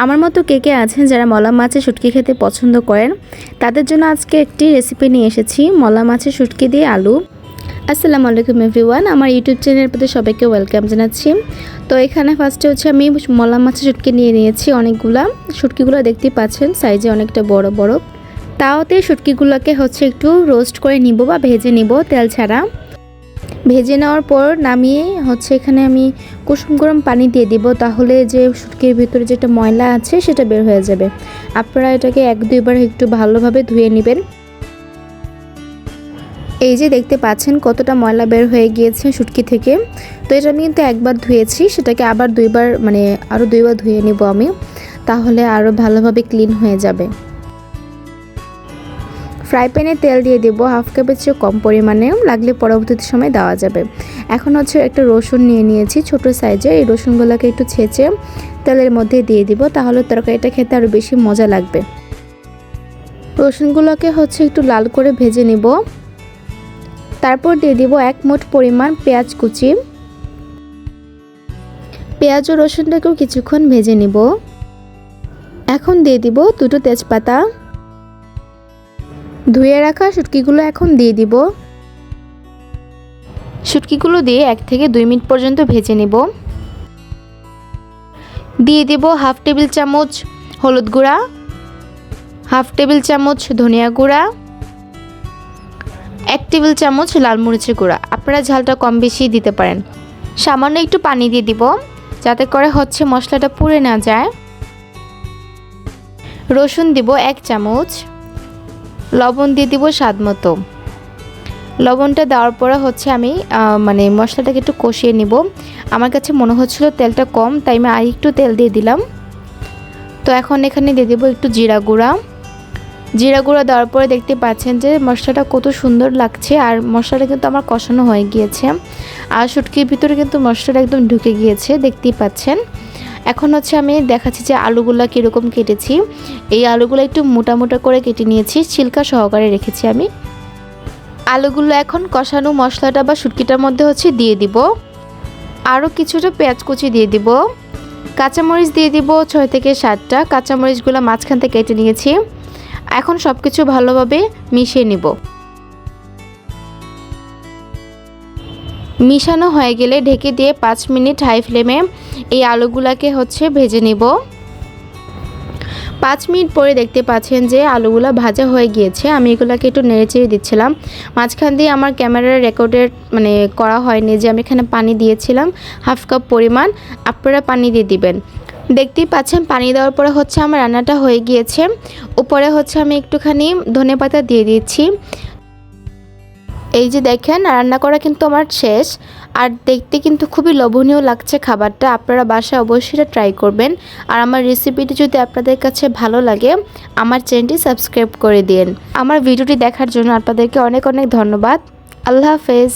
আমার মতো কে কে আছেন যারা মলা মাছের শুটকি খেতে পছন্দ করেন, তাদের জন্য আজকে একটি রেসিপি নিয়ে এসেছি, মলা মাছের শুটকি দিয়ে আলু। আসসালামু আলাইকুম এভরিওয়ান আমার ইউটিউব চ্যানেলের প্রতি সবাইকে ওয়েলকাম জানাচ্ছি। তো এখানে ফার্স্টে হচ্ছে আমি মলা মাছের শুটকি নিয়ে নিয়েছি অনেকগুলা। শুটকিগুলো দেখতেই পাচ্ছেন সাইজে অনেকটা বড় বড়। তাওতে শুটকিগুলোকে হচ্ছে একটু রোস্ট করে নিব বা ভেজে নিব তেল ছাড়া। ভেজে নেওয়ার পর নামিয়ে হচ্ছে এখানে আমি কুসুম গরম পানি দিয়ে দিব, তাহলে যে শুটকির ভিতরে যেটা ময়লা আছে সেটা বের হয়ে যাবে। আপনারা এটাকে এক দুইবার একটু ভালোভাবে ধুয়ে নেবেন। এই যে দেখতে পাচ্ছেন কতটা ময়লা বের হয়ে গিয়েছে শুটকি থেকে। তো এটা আমি কিন্তু একবার ধুয়েছি, সেটাকে আবার দুইবার মানে আরও দুইবার ধুয়ে নেব আমি, তাহলে আরও ভালোভাবে ক্লিন হয়ে যাবে। ফ্রাই প্যানে তেল দিয়ে দেব হাফ কাপের চেয়ে কম পরিমাণে লাগলে পরবর্তী সময় দেওয়া যাবে। এখন হচ্ছে একটা রসুন নিয়ে নিয়েছি ছোট সাইজে, এই রসুনগুলোকে একটু ছেঁচে তেলের মধ্যে দিয়ে দিব, তাহলে তরকারিটা খেতে আরও বেশি মজা লাগবে। রসুনগুলোকে হচ্ছে একটু লাল করে ভেজে নিব। তারপর দিয়ে দিব এক মুঠ পরিমাণ পেঁয়াজ কুচি। পেঁয়াজ ও রসুনটাকেও কিছুক্ষণ ভেজে নিব। এখন দিয়ে দিব দুটো তেজপাতা। ধুয়ে রাখা শুটকিগুলো এখন দিয়ে দিব। শুটকিগুলো দিয়ে এক থেকে দুই মিনিট পর্যন্ত ভেজে নেব। দিয়ে দিব হাফ টেবিল চামচ হলুদ গুঁড়া, হাফ টেবিল চামচ ধনিয়া গুঁড়া, এক টেবিল চামচ লাল মরিচের গুঁড়া। আপনারা ঝালটা কম বেশি দিতে পারেন। সামান্য একটু পানি দিয়ে দিব, যাতে করে হচ্ছে মশলাটা পুড়ে না যায়। রসুন দিব এক চামচ। লবণ দিয়ে দিব স্বাদ মতো। লবণটা দেওয়ার পরে হচ্ছে আমি মানে মশলাটাকে একটু কষিয়ে নিব। আমার কাছে মনে হচ্ছিল তেলটা কম, তাই আমি আর একটু তেল দিয়ে দিলাম। তো এখন এখানে দিয়ে দেবো একটু জিরা গুঁড়া। জিরা গুঁড়া দেওয়ার পরে দেখতে পাচ্ছেন যে মশলাটা কত সুন্দর লাগছে আর মশলাটা কিন্তু আমার কষানো হয়ে গিয়েছে। আর শুটকির ভিতরে কিন্তু মশলাটা একদম ঢুকে গিয়েছে, দেখতেই পাচ্ছেন। এখন হচ্ছে আমি দেখাচ্ছি যে আলুগুলো কীরকম কেটেছি। এই আলুগুলো একটু মোটা মোটা করে কেটে নিয়েছি ছিলকা সহকারে রেখেছি আমি। আলুগুলো এখন কষানো মশলাটা বা শুটকিটার মধ্যে হচ্ছে দিয়ে দিব। আরও কিছুটা পেঁয়াজ কুচি দিয়ে দিব। কাঁচামরিচ দিয়ে দিব ছয় থেকে সাতটা। কাঁচামরিচগুলো মাঝখান থেকে কেটে নিয়েছি। এখন সব কিছু ভালোভাবে মিশিয়ে নিব। মিশানো হয়ে গেলে ঢেকে দিয়ে পাঁচ মিনিট হাই ফ্লেমে এই আলুগুলাকে হচ্ছে ভেজে নিব। পাঁচ মিনিট পরে দেখতে পাচ্ছেন যে আলুগুলো ভাজা হয়ে গিয়েছে। আমি এগুলোকে একটু নেড়ে চেড়ে দিচ্ছিলাম। মাঝখান দিয়ে আমার ক্যামেরার রেকর্ডের মানে করা হয়নি যে আমি এখানে পানি দিয়েছিলাম, হাফ কাপ পরিমাণ। আপনারা পানি দিয়ে দিবেন। দেখতেই পাচ্ছেন পানি দেওয়ার পরে হচ্ছে আমার রান্নাটা হয়ে গিয়েছে। উপরে হচ্ছে আমি একটুখানি ধনে পাতা দিয়ে দিচ্ছি। এই যে দেখেন, রান্না করা কিন্তু আমার শেষ। আর দেখতে কিন্তু খুবই লোভনীয় লাগছে খাবারটা। আপনারা বাসায় অবশ্যই ট্রাই করবেন। আর আমার রেসিপিটি যদি আপনাদের কাছে ভালো লাগে, আমার চ্যানেলটি সাবস্ক্রাইব করে দিন। আমার ভিডিওটি দেখার জন্য আপনাদেরকে অনেক অনেক ধন্যবাদ। আল্লাহ হাফেজ।